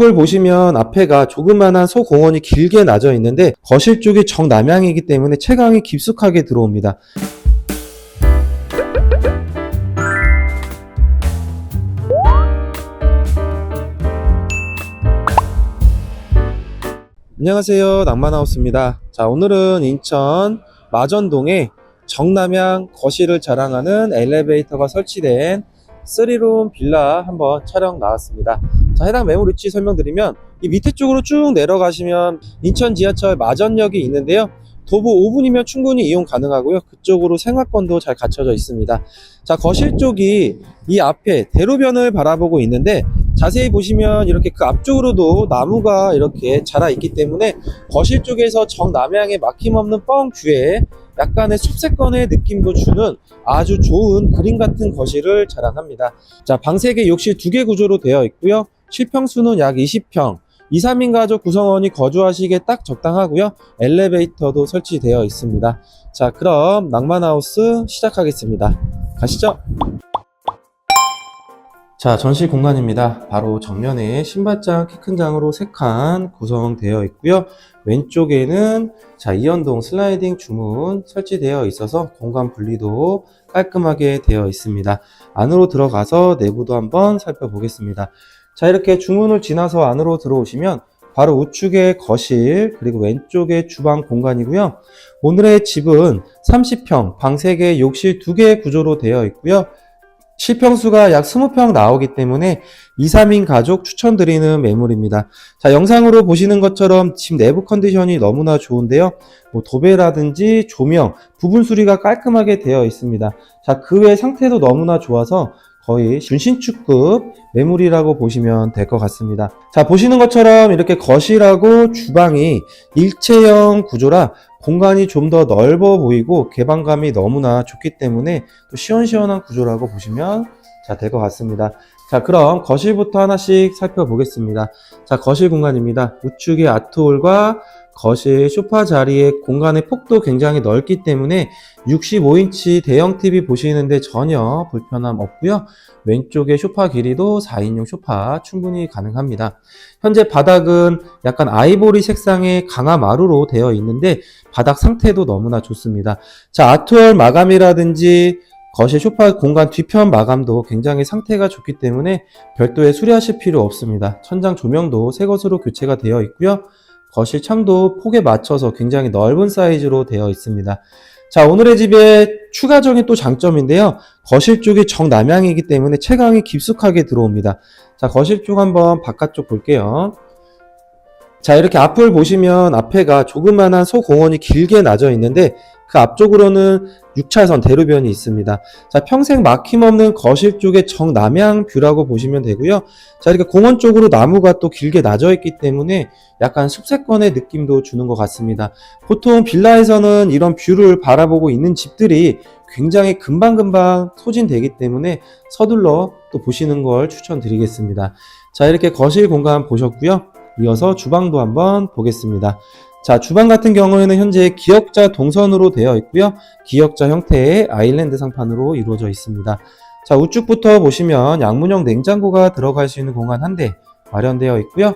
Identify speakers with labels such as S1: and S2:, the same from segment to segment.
S1: 을 보시면 앞에가 조그만한 소공원이 길게 나져 있는데 거실 쪽이 정남향이기 때문에 채광이 깊숙하게 들어옵니다. 안녕하세요. 낭만하우스입니다. 자, 오늘은 인천 마전동에 정남향 거실을 자랑하는 엘리베이터가 설치된 3룸 빌라 한번 촬영 나왔습니다. 자, 해당 매물 위치 설명드리면 이 밑에 쪽으로 쭉 내려가시면 인천 지하철 마전역이 있는데요. 도보 5분이면 충분히 이용 가능하고요. 그쪽으로 생활권도 잘 갖춰져 있습니다. 자, 거실 쪽이 이 앞에 대로변을 바라보고 있는데 자세히 보시면 이렇게 그 앞쪽으로도 나무가 이렇게 자라 있기 때문에 거실 쪽에서 정남향의 막힘없는 뻥 뷰에 약간의 숲세권의 느낌도 주는 아주 좋은 그림 같은 거실을 자랑합니다. 자, 방 3개, 욕실 2개 구조로 되어 있고요. 실평수는 약 20평. 2, 3인 가족 구성원이 거주하시기에 딱 적당하고요. 엘리베이터도 설치되어 있습니다. 자, 그럼 낭만하우스 시작하겠습니다. 가시죠. 자, 전실 공간입니다. 바로 정면에 신발장, 키 큰 장으로 3칸 구성되어 있고요. 왼쪽에는 자, 이연동 슬라이딩 주문 설치되어 있어서 공간 분리도 깔끔하게 되어 있습니다. 안으로 들어가서 내부도 한번 살펴보겠습니다. 자, 이렇게 주문을 지나서 안으로 들어오시면 바로 우측에 거실, 그리고 왼쪽에 주방 공간이고요. 오늘의 집은 30평, 방 3개, 욕실 2개 구조로 되어 있고요. 실평수가 약 20평 나오기 때문에 2, 3인 가족 추천드리는 매물입니다. 자, 영상으로 보시는 것처럼 집 내부 컨디션이 너무나 좋은데요. 뭐 도배라든지 조명, 부분 수리가 깔끔하게 되어 있습니다. 자, 그 외 상태도 너무나 좋아서 거의 준신축급 매물이라고 보시면 될 것 같습니다. 자, 보시는 것처럼 이렇게 거실하고 주방이 일체형 구조라 공간이 좀 더 넓어 보이고 개방감이 너무나 좋기 때문에 또 시원시원한 구조라고 보시면 자, 될것 같습니다. 자, 그럼 거실부터 하나씩 살펴보겠습니다. 자, 거실 공간입니다. 우측에 아트홀과 거실 소파 자리의 공간의 폭도 굉장히 넓기 때문에 65인치 대형 TV 보시는데 전혀 불편함 없고요. 왼쪽에 소파 길이도 4인용 소파 충분히 가능합니다. 현재 바닥은 약간 아이보리 색상의 강화 마루로 되어 있는데 바닥 상태도 너무나 좋습니다. 자, 아트월 마감이라든지 거실 소파 공간 뒤편 마감도 굉장히 상태가 좋기 때문에 별도의 수리하실 필요 없습니다. 천장 조명도 새 것으로 교체가 되어 있고요. 거실 창도 폭에 맞춰서 굉장히 넓은 사이즈로 되어 있습니다. 자, 오늘의 집의 추가적인 또 장점인데요. 거실 쪽이 정남향이기 때문에 채광이 깊숙하게 들어옵니다. 자, 거실 쪽 한번 바깥쪽 볼게요. 자, 이렇게 앞을 보시면 앞에가 조그만한 소공원이 길게 나져 있는데 그 앞쪽으로는 6차선 대로변이 있습니다. 자, 평생 막힘없는 거실 쪽의 정남향 뷰라고 보시면 되고요. 자, 이렇게 공원 쪽으로 나무가 또 길게 나져 있기 때문에 약간 숲세권의 느낌도 주는 것 같습니다. 보통 빌라에서는 이런 뷰를 바라보고 있는 집들이 굉장히 금방금방 소진되기 때문에 서둘러 또 보시는 걸 추천드리겠습니다. 자, 이렇게 거실 공간 보셨고요. 이어서 주방도 한번 보겠습니다. 자, 주방 같은 경우에는 현재 기역자 동선으로 되어 있고요. 기역자 형태의 아일랜드 상판으로 이루어져 있습니다. 자, 우측부터 보시면 양문형 냉장고가 들어갈 수 있는 공간 한 대 마련되어 있고요.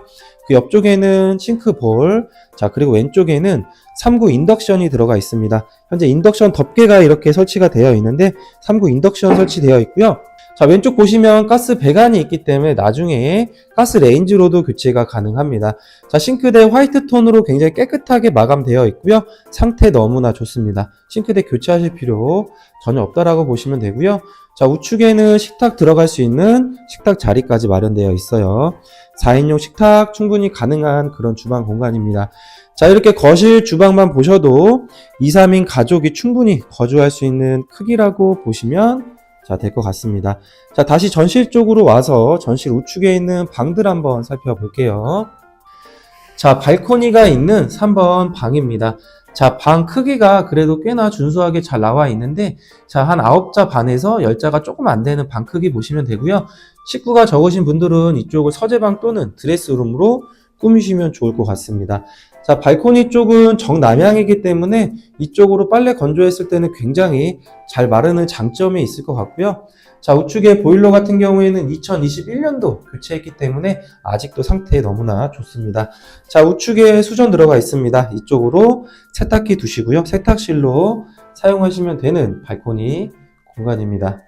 S1: 그 옆쪽에는 싱크볼, 자, 그리고 왼쪽에는 3구 인덕션이 들어가 있습니다. 현재 인덕션 덮개가 이렇게 설치가 되어 있는데 3구 인덕션 설치되어 있고요. 자, 왼쪽 보시면 가스 배관이 있기 때문에 나중에 가스 레인지로도 교체가 가능합니다. 자, 싱크대 화이트 톤으로 굉장히 깨끗하게 마감되어 있고요. 상태 너무나 좋습니다. 싱크대 교체하실 필요 전혀 없다라고 보시면 되고요. 자, 우측에는 식탁 들어갈 수 있는 식탁 자리까지 마련되어 있어요. 4인용 식탁 충분히 가능한 그런 주방 공간입니다. 자, 이렇게 거실 주방만 보셔도 2, 3인 가족이 충분히 거주할 수 있는 크기라고 보시면 자, 될 것 같습니다. 자, 다시 전실 쪽으로 와서 전실 우측에 있는 방들 한번 살펴볼게요. 자, 발코니가 있는 3번 방입니다. 자, 방 크기가 그래도 꽤나 준수하게 잘 나와 있는데, 자, 한 9자 반에서 10자가 조금 안 되는 방 크기 보시면 되고요. 식구가 적으신 분들은 이쪽을 서재방 또는 드레스룸으로 꾸미시면 좋을 것 같습니다. 자, 발코니 쪽은 정남향이기 때문에 이쪽으로 빨래 건조했을 때는 굉장히 잘 마르는 장점이 있을 것 같고요. 자, 우측에 보일러 같은 경우에는 2021년도 교체했기 때문에 아직도 상태 너무나 좋습니다. 자, 우측에 수전 들어가 있습니다. 이쪽으로 세탁기 두시고요. 세탁실로 사용하시면 되는 발코니 공간입니다.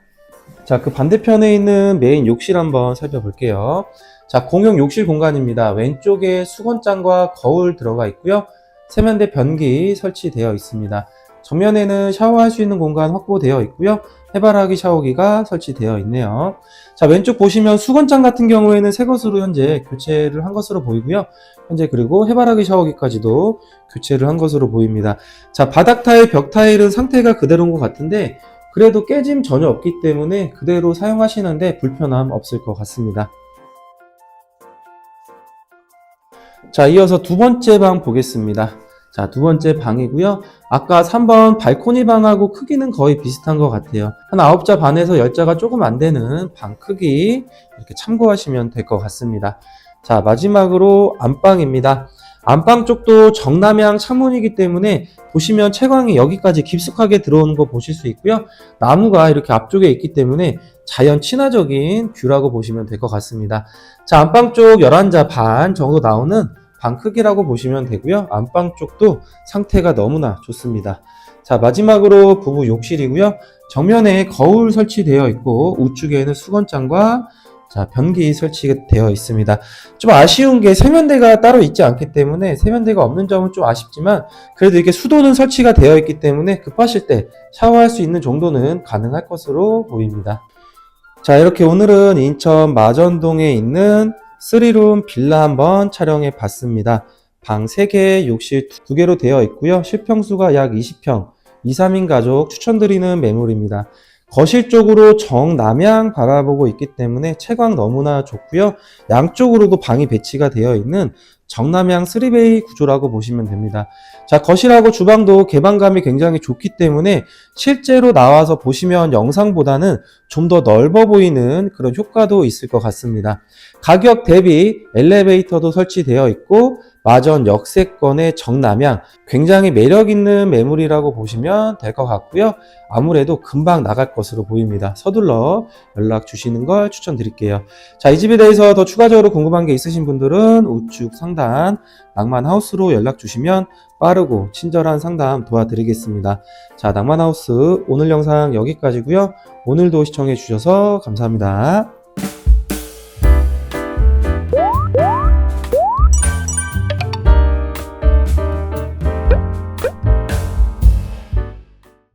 S1: 자, 그 반대편에 있는 메인 욕실 한번 살펴볼게요. 자, 공용 욕실 공간입니다. 왼쪽에 수건장과 거울 들어가 있고요. 세면대 변기 설치되어 있습니다. 정면에는 샤워할 수 있는 공간 확보되어 있고요. 해바라기 샤워기가 설치되어 있네요. 자, 왼쪽 보시면 수건장 같은 경우에는 새 것으로 현재 교체를 한 것으로 보이고요. 현재 그리고 해바라기 샤워기까지도 교체를 한 것으로 보입니다. 자, 바닥 타일, 벽 타일은 상태가 그대로인 것 같은데 그래도 깨짐 전혀 없기 때문에 그대로 사용하시는데 불편함 없을 것 같습니다. 자, 이어서 두 번째 방 보겠습니다. 자, 두 번째 방이고요. 아까 3번 발코니 방하고 크기는 거의 비슷한 것 같아요. 한 9자 반에서 10자가 조금 안 되는 방 크기 이렇게 참고하시면 될 것 같습니다. 자, 마지막으로 안방입니다. 안방 쪽도 정남향 창문이기 때문에 보시면 채광이 여기까지 깊숙하게 들어오는 거 보실 수 있고요. 나무가 이렇게 앞쪽에 있기 때문에 자연 친화적인 뷰라고 보시면 될 것 같습니다. 자, 안방 쪽 11자 반 정도 나오는 방 크기라고 보시면 되고요. 안방 쪽도 상태가 너무나 좋습니다. 자, 마지막으로 부부 욕실이고요. 정면에 거울 설치되어 있고 우측에는 수건장과 자, 변기 설치되어 있습니다. 좀 아쉬운 게 세면대가 따로 있지 않기 때문에 세면대가 없는 점은 좀 아쉽지만 그래도 이게 수도는 설치가 되어 있기 때문에 급하실 때 샤워할 수 있는 정도는 가능할 것으로 보입니다. 자, 이렇게 오늘은 인천 마전동에 있는 3룸 빌라 한번 촬영해 봤습니다. 방 3개, 욕실 2개로 되어 있고요. 실평수가 약 20평, 2, 3인 가족 추천드리는 매물입니다. 거실 쪽으로 정남향 바라보고 있기 때문에 채광 너무나 좋고요. 양쪽으로도 방이 배치가 되어 있는 정남향 3베이 구조라고 보시면 됩니다. 자, 거실하고 주방도 개방감이 굉장히 좋기 때문에 실제로 나와서 보시면 영상보다는 좀 더 넓어 보이는 그런 효과도 있을 것 같습니다. 가격 대비 엘리베이터도 설치되어 있고 마전 역세권의 정남향 굉장히 매력 있는 매물이라고 보시면 될 것 같고요. 아무래도 금방 나갈 것으로 보입니다. 서둘러 연락 주시는 걸 추천드릴게요. 자, 이 집에 대해서 더 추가적으로 궁금한 게 있으신 분들은 우측 상단 낭만하우스로 연락 주시면 빠르고 친절한 상담 도와드리겠습니다. 자, 낭만하우스 오늘 영상 여기까지고요. 오늘도 시청해 주셔서 감사합니다.